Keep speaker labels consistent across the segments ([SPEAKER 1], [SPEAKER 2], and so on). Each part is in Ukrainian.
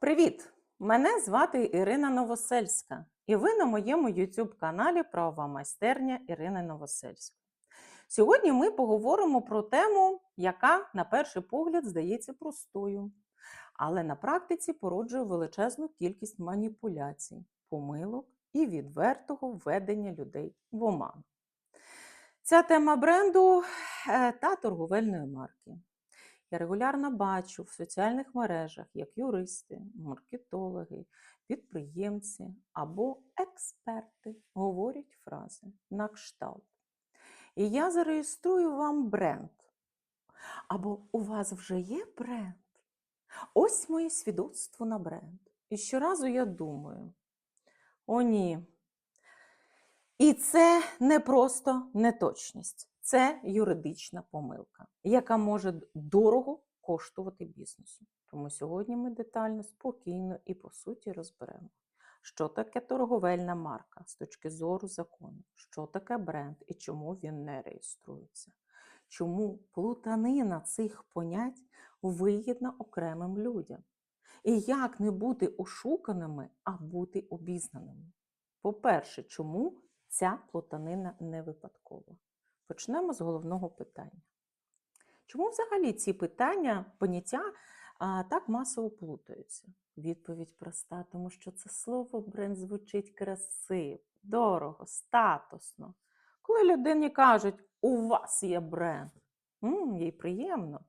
[SPEAKER 1] Привіт! Мене звати Ірина Новосельська, і ви на моєму YouTube каналі Правова майстерня Ірини Новосельської. Сьогодні ми поговоримо про тему, яка, на перший погляд, здається простою, але на практиці породжує величезну кількість маніпуляцій, помилок і відвертого введення людей в оману. Ця тема бренду е, та торговельної марки. Я регулярно бачу в соціальних мережах, як юристи, маркетологи, підприємці або експерти говорять фрази на кшталт. І я зареєструю вам бренд. Або у вас вже є бренд? Ось моє свідоцтво на бренд. І щоразу я думаю: о, ні. І це не просто неточність, це юридична помилка, яка може дорого коштувати бізнесу. Тому сьогодні ми детально, спокійно і по суті розберемо, що таке торговельна марка з точки зору закону, що таке бренд і чому він не реєструється. Чому плутанина цих понять вигідна окремим людям? І як не бути ошуканими, а бути обізнаними? По-перше, чому ця плутанина не випадкова? Почнемо з головного питання. Чому взагалі ці питання, поняття так масово плутаються? Відповідь проста, тому що це слово бренд звучить красиво, дорого, статусно. Коли людині кажуть, у вас є бренд, м, їй приємно.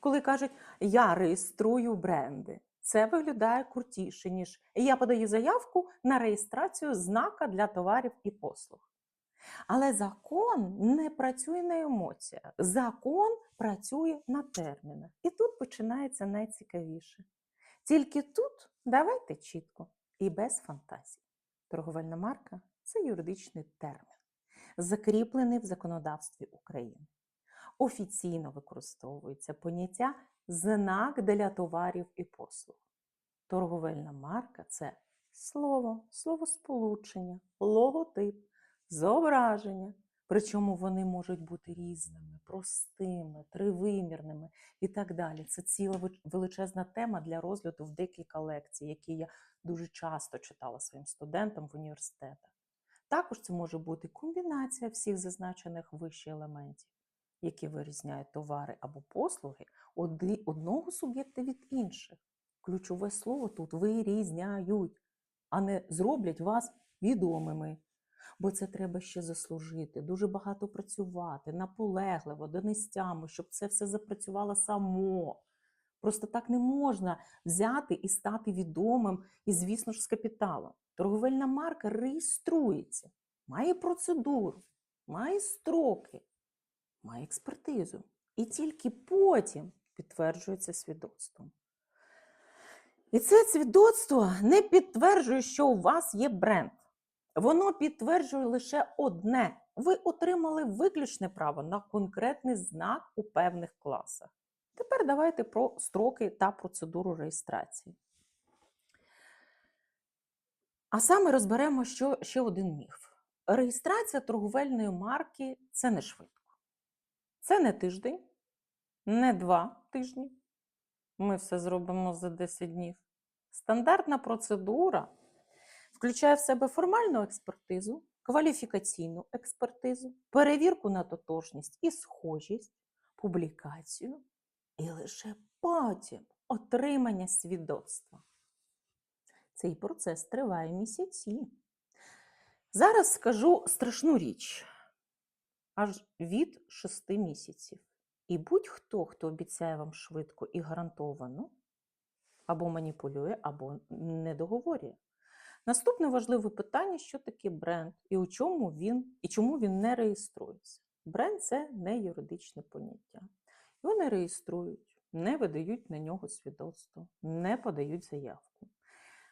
[SPEAKER 1] Коли кажуть, я реєструю бренди, це виглядає крутіше, ніж я подаю заявку на реєстрацію знака для товарів і послуг. Але закон не працює на емоціях. Закон працює на термінах. І тут починається найцікавіше. Тільки тут давайте чітко і без фантазій. Торговельна марка це юридичний термін, закріплений в законодавстві України. Офіційно використовується поняття знак для товарів і послуг. Торговельна марка це слово, словосполучення, логотип, зображення. Причому вони можуть бути різними, простими, тривимірними і так далі. Це ціла величезна тема для розгляду в декілька лекцій, які я дуже часто читала своїм студентам в університетах. Також це може бути комбінація всіх зазначених вище елементів, які вирізняють товари або послуги одного суб'єкта від інших. Ключове слово тут вирізняють, а не зроблять вас відомими. Бо це треба ще заслужити, дуже багато працювати, наполегливо, донестями, щоб це все запрацювало само. Просто так не можна взяти і стати відомим, і, звісно ж, з капіталом. Торговельна марка реєструється, має процедуру, має строки, має експертизу. І тільки потім підтверджується свідоцтвом. І це свідоцтво не підтверджує, що у вас є бренд. Воно підтверджує лише одне: ви отримали виключне право на конкретний знак у певних класах. Тепер давайте про строки та процедуру реєстрації. А саме розберемо що, ще один міф. Реєстрація торговельної марки це не швидко. Це не тиждень, не два тижні. Ми все зробимо за 10 днів. Стандартна процедура включає в себе формальну експертизу, кваліфікаційну експертизу, перевірку на тотожність і схожість, публікацію і лише потім отримання свідоцтва. Цей процес триває місяці. Зараз скажу страшну річ: аж від 6 місяців. І будь-хто, хто обіцяє вам швидко і гарантовано, або маніпулює, або не договорює. Наступне важливе питання: що таке бренд і у чому він, і чому він не реєструється. Бренд це не юридичне поняття. Його не реєструють, не видають на нього свідоцтво, не подають заявку.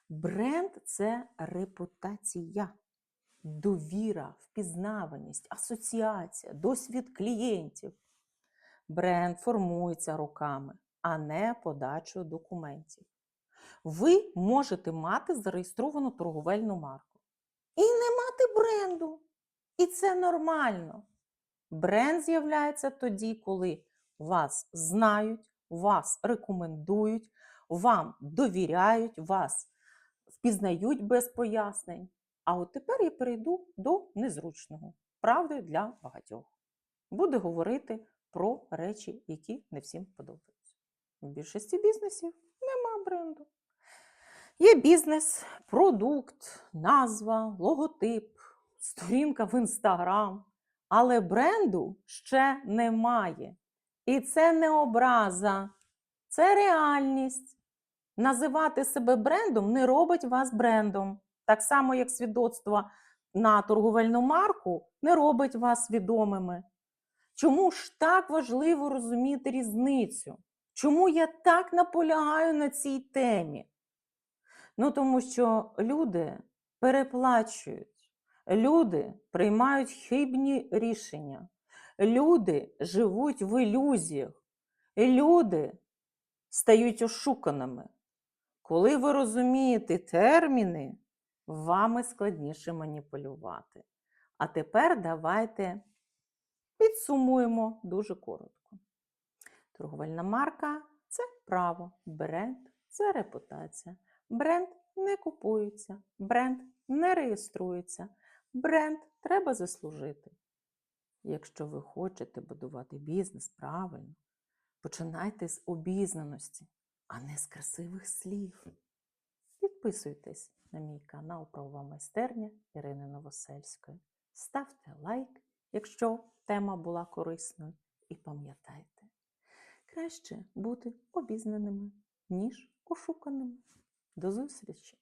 [SPEAKER 1] Бренд це репутація, довіра, впізнаваність, асоціація, досвід клієнтів. Бренд формується роками, а не подачою документів. Ви можете мати зареєстровану торговельну марку і не мати бренду. І це нормально. Бренд з'являється тоді, коли вас знають, вас рекомендують, вам довіряють, вас впізнають без пояснень. А от тепер я перейду до незручного, правди для багатьох. Буду говорити про речі, які не всім подобаються. В більшості бізнесів нема бренду. Є бізнес, продукт, назва, логотип, сторінка в інстаграм, але бренду ще немає. І це не образа, це реальність. Називати себе брендом не робить вас брендом. Так само, як свідоцтво на торговельну марку не робить вас відомими. Чому ж так важливо розуміти різницю? Чому я так наполягаю на цій темі? Ну, тому що люди переплачують, люди приймають хибні рішення, люди живуть в ілюзіях, люди стають ошуканими. Коли ви розумієте терміни, вами складніше маніпулювати. А тепер давайте підсумуємо дуже коротко. Торговельна марка це право, бренд це репутація. Бренд не купується, бренд не реєструється, бренд треба заслужити. Якщо ви хочете будувати бізнес правильно, починайте з обізнаності, а не з красивих слів. Підписуйтесь на мій канал Правова майстерня Ірини Новосельської. Ставте лайк, якщо тема була корисною, і пам'ятайте, краще бути обізнаними, ніж ошуканими. До зустрічі!